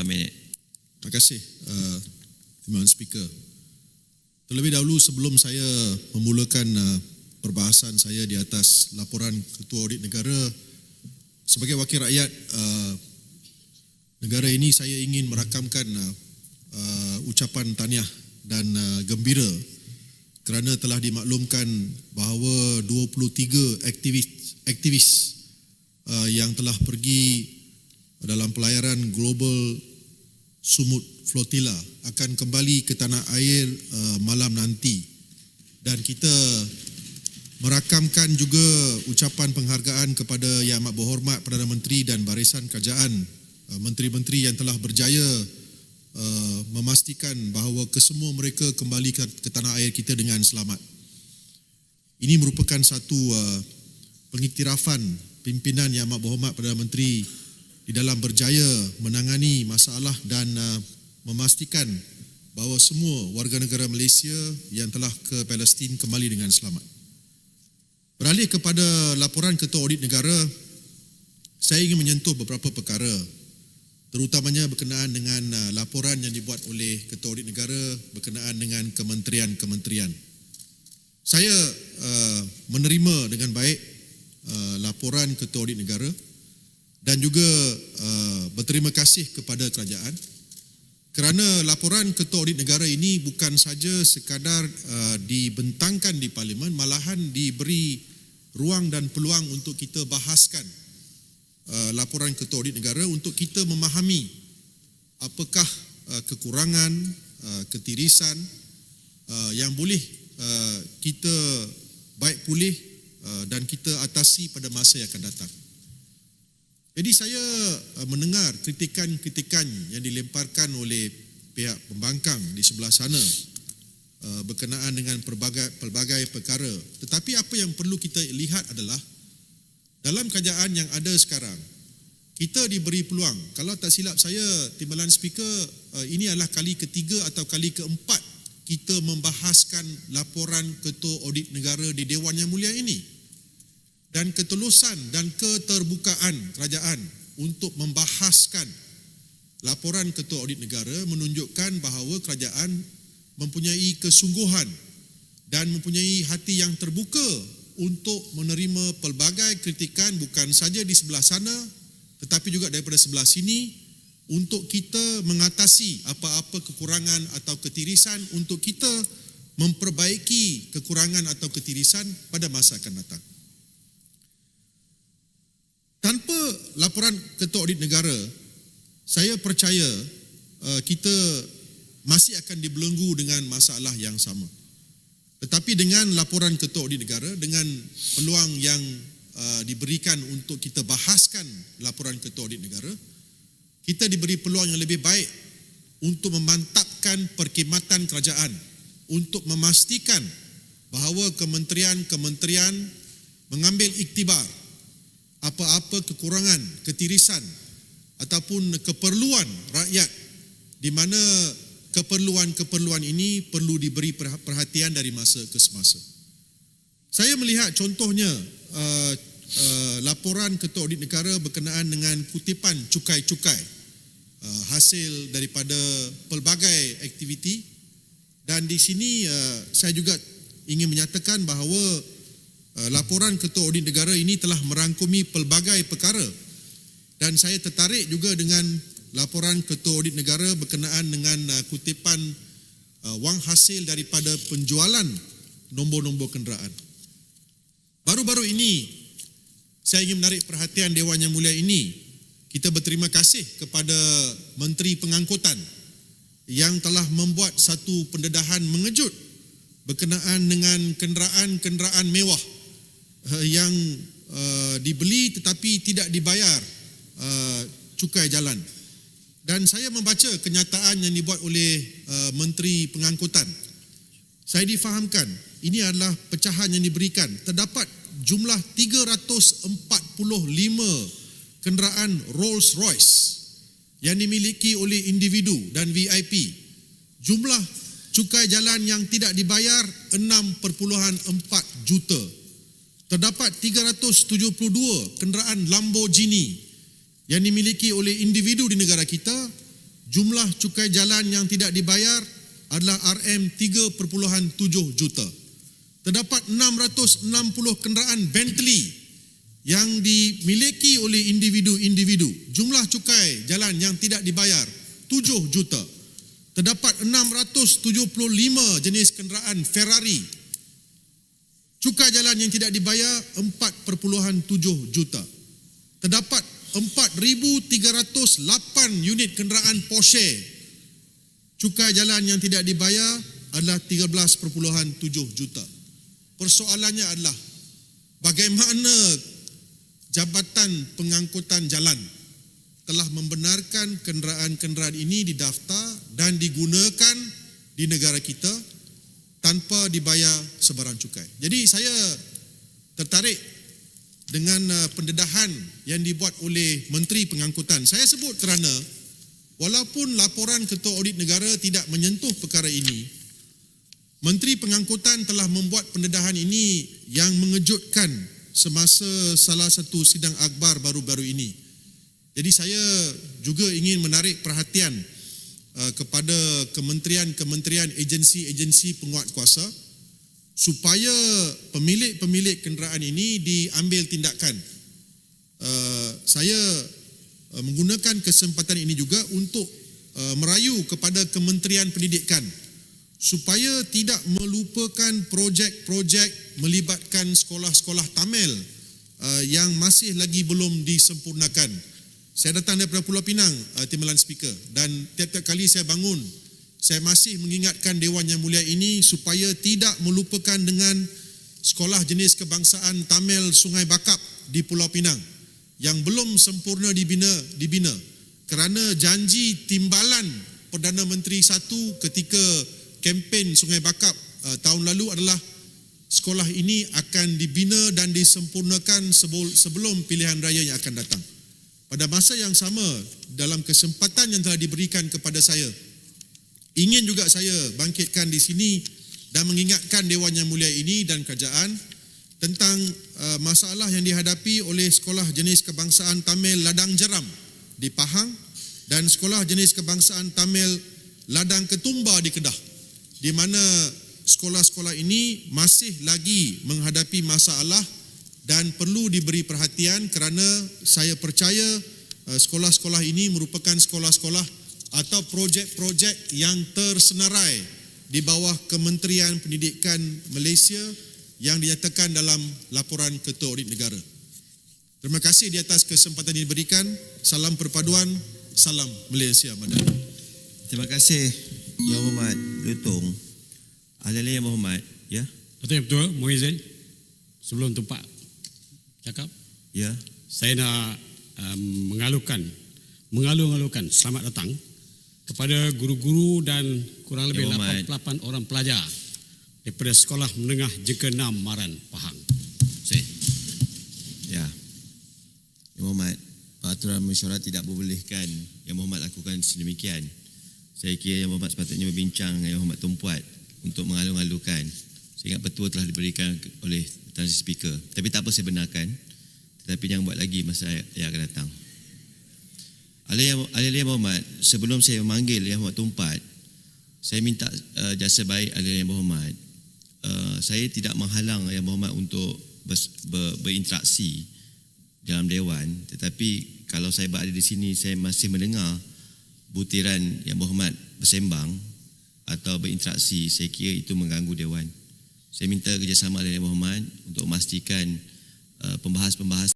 8 minit. Terima kasih, uh, Timbalan Speaker. Terlebih dahulu sebelum saya memulakan uh, perbahasan saya di atas laporan Ketua Audit Negara, sebagai wakil rakyat uh, negara ini saya ingin merakamkan uh, uh, ucapan tahniah dan uh, gembira kerana telah dimaklumkan bahawa 23 aktivis aktivis uh, yang telah pergi dalam pelayaran global Sumut Flotilla akan kembali ke tanah air uh, malam nanti dan kita merakamkan juga ucapan penghargaan kepada Yang Amat Berhormat Perdana Menteri dan Barisan Kerajaan uh, menteri-menteri yang telah berjaya uh, memastikan bahawa kesemua mereka kembali ke, ke tanah air kita dengan selamat. Ini merupakan satu uh, pengiktirafan pimpinan Yang Amat Berhormat Perdana Menteri di dalam berjaya menangani masalah dan uh, memastikan bahawa semua warga negara Malaysia yang telah ke Palestin kembali dengan selamat. Beralih kepada laporan Ketua Audit Negara, saya ingin menyentuh beberapa perkara terutamanya berkenaan dengan uh, laporan yang dibuat oleh Ketua Audit Negara berkenaan dengan kementerian-kementerian. Saya uh, menerima dengan baik uh, laporan Ketua Audit Negara dan juga uh, berterima kasih kepada kerajaan kerana laporan Ketua Audit Negara ini bukan saja sekadar uh, dibentangkan di parlimen malahan diberi ruang dan peluang untuk kita bahaskan uh, laporan Ketua Audit Negara untuk kita memahami apakah uh, kekurangan uh, ketirisan uh, yang boleh uh, kita baik pulih uh, dan kita atasi pada masa yang akan datang. Jadi saya uh, mendengar kritikan-kritikan yang dilemparkan oleh pihak pembangkang di sebelah sana uh, berkenaan dengan pelbagai, pelbagai perkara. Tetapi apa yang perlu kita lihat adalah dalam kerajaan yang ada sekarang, kita diberi peluang. Kalau tak silap saya, timbalan speaker, uh, ini adalah kali ketiga atau kali keempat kita membahaskan laporan Ketua Audit Negara di Dewan Yang Mulia ini dan ketulusan dan keterbukaan kerajaan untuk membahaskan laporan Ketua Audit Negara menunjukkan bahawa kerajaan mempunyai kesungguhan dan mempunyai hati yang terbuka untuk menerima pelbagai kritikan bukan saja di sebelah sana tetapi juga daripada sebelah sini untuk kita mengatasi apa-apa kekurangan atau ketirisan untuk kita memperbaiki kekurangan atau ketirisan pada masa akan datang. Tanpa laporan Ketua Audit Negara, saya percaya uh, kita masih akan dibelenggu dengan masalah yang sama. Tetapi dengan laporan Ketua Audit Negara, dengan peluang yang uh, diberikan untuk kita bahaskan laporan Ketua Audit Negara, kita diberi peluang yang lebih baik untuk memantapkan perkhidmatan kerajaan untuk memastikan bahawa kementerian-kementerian mengambil iktibar apa-apa kekurangan, ketirisan ataupun keperluan rakyat di mana keperluan-keperluan ini perlu diberi perhatian dari masa ke semasa. Saya melihat contohnya uh, uh, laporan Ketua Audit Negara berkenaan dengan kutipan cukai-cukai uh, hasil daripada pelbagai aktiviti dan di sini uh, saya juga ingin menyatakan bahawa laporan Ketua Audit Negara ini telah merangkumi pelbagai perkara dan saya tertarik juga dengan laporan Ketua Audit Negara berkenaan dengan uh, kutipan uh, wang hasil daripada penjualan nombor-nombor kenderaan. Baru-baru ini saya ingin menarik perhatian Dewan Yang Mulia ini. Kita berterima kasih kepada Menteri Pengangkutan yang telah membuat satu pendedahan mengejut berkenaan dengan kenderaan-kenderaan mewah uh, yang uh, dibeli tetapi tidak dibayar uh, cukai jalan. Dan saya membaca kenyataan yang dibuat oleh uh, Menteri Pengangkutan. Saya difahamkan ini adalah pecahan yang diberikan. Terdapat jumlah 345 kenderaan Rolls Royce yang dimiliki oleh individu dan VIP. Jumlah cukai jalan yang tidak dibayar 6.4 juta terdapat 372 kenderaan Lamborghini yang dimiliki oleh individu di negara kita jumlah cukai jalan yang tidak dibayar adalah RM 3.7 juta. Terdapat 660 kenderaan Bentley yang dimiliki oleh individu-individu. Jumlah cukai jalan yang tidak dibayar 7 juta. Terdapat 675 jenis kenderaan Ferrari. Cukai jalan yang tidak dibayar 4.7 juta. Terdapat 4,308 unit kenderaan Porsche. Cukai jalan yang tidak dibayar adalah 13.7 juta. Persoalannya adalah bagaimana Jabatan Pengangkutan Jalan telah membenarkan kenderaan-kenderaan ini didaftar dan digunakan di negara kita tanpa dibayar sebarang cukai. Jadi saya tertarik dengan uh, pendedahan yang dibuat oleh Menteri Pengangkutan. Saya sebut kerana walaupun laporan Ketua Audit Negara tidak menyentuh perkara ini, Menteri Pengangkutan telah membuat pendedahan ini yang mengejutkan semasa salah satu sidang akbar baru-baru ini. Jadi saya juga ingin menarik perhatian uh, kepada kementerian-kementerian agensi-agensi penguat kuasa supaya pemilik-pemilik kenderaan ini diambil tindakan. Uh, saya uh, menggunakan kesempatan ini juga untuk merayu kepada Kementerian Pendidikan supaya tidak melupakan projek-projek melibatkan sekolah-sekolah Tamil yang masih lagi belum disempurnakan. Saya datang daripada Pulau Pinang, uh, Timbalan Speaker, dan tiap-tiap kali saya bangun saya masih mengingatkan Dewan Yang Mulia ini supaya tidak melupakan dengan sekolah jenis kebangsaan Tamil Sungai Bakap di Pulau Pinang yang belum sempurna dibina dibina kerana janji timbalan Perdana Menteri satu ketika kempen Sungai Bakap uh, tahun lalu adalah sekolah ini akan dibina dan disempurnakan sebelum pilihan raya yang akan datang. Pada masa yang sama dalam kesempatan yang telah diberikan kepada saya Ingin juga saya bangkitkan di sini dan mengingatkan Dewan Yang Mulia ini dan kerajaan tentang uh, masalah yang dihadapi oleh sekolah jenis kebangsaan Tamil Ladang Jeram di Pahang dan sekolah jenis kebangsaan Tamil Ladang Ketumba di Kedah di mana sekolah-sekolah ini masih lagi menghadapi masalah dan perlu diberi perhatian kerana saya percaya uh, sekolah-sekolah ini merupakan sekolah-sekolah atau projek-projek yang tersenarai di bawah Kementerian Pendidikan Malaysia yang dinyatakan dalam laporan Ketua Audit Negara. Terima kasih di atas kesempatan yang diberikan. Salam perpaduan, salam Malaysia Madani. Terima kasih Yang Hormat Lutong. Ahli Yang Hormat, ya. Betul betul, Muizin. Sebelum tempat cakap, Ya. saya nak um, mengalukan mengalu-alukan selamat datang kepada guru-guru dan kurang lebih Ya, 88 orang pelajar daripada Sekolah Menengah Jeka 6 Maran, Pahang. Saya. Ya. Yang Hormat, peraturan mesyuarat tidak membolehkan Yang Hormat lakukan sedemikian. Saya kira Yang Hormat sepatutnya berbincang dengan Yang Hormat Tumpuat untuk mengalu-alukan. Saya ingat petua telah diberikan oleh Sri Speaker. Tapi tak apa saya benarkan. Tetapi jangan buat lagi masa yang akan datang. Ahli Yang Berhormat, sebelum saya memanggil Yang Berhormat Tumpat, saya minta uh, jasa baik Yang Berhormat. Uh, saya tidak menghalang Yang Berhormat untuk ber, ber, berinteraksi dalam Dewan. Tetapi kalau saya berada di sini, saya masih mendengar butiran Yang Berhormat bersembang atau berinteraksi, saya kira itu mengganggu Dewan. Saya minta kerjasama Yang Berhormat untuk memastikan uh, pembahas-pembahas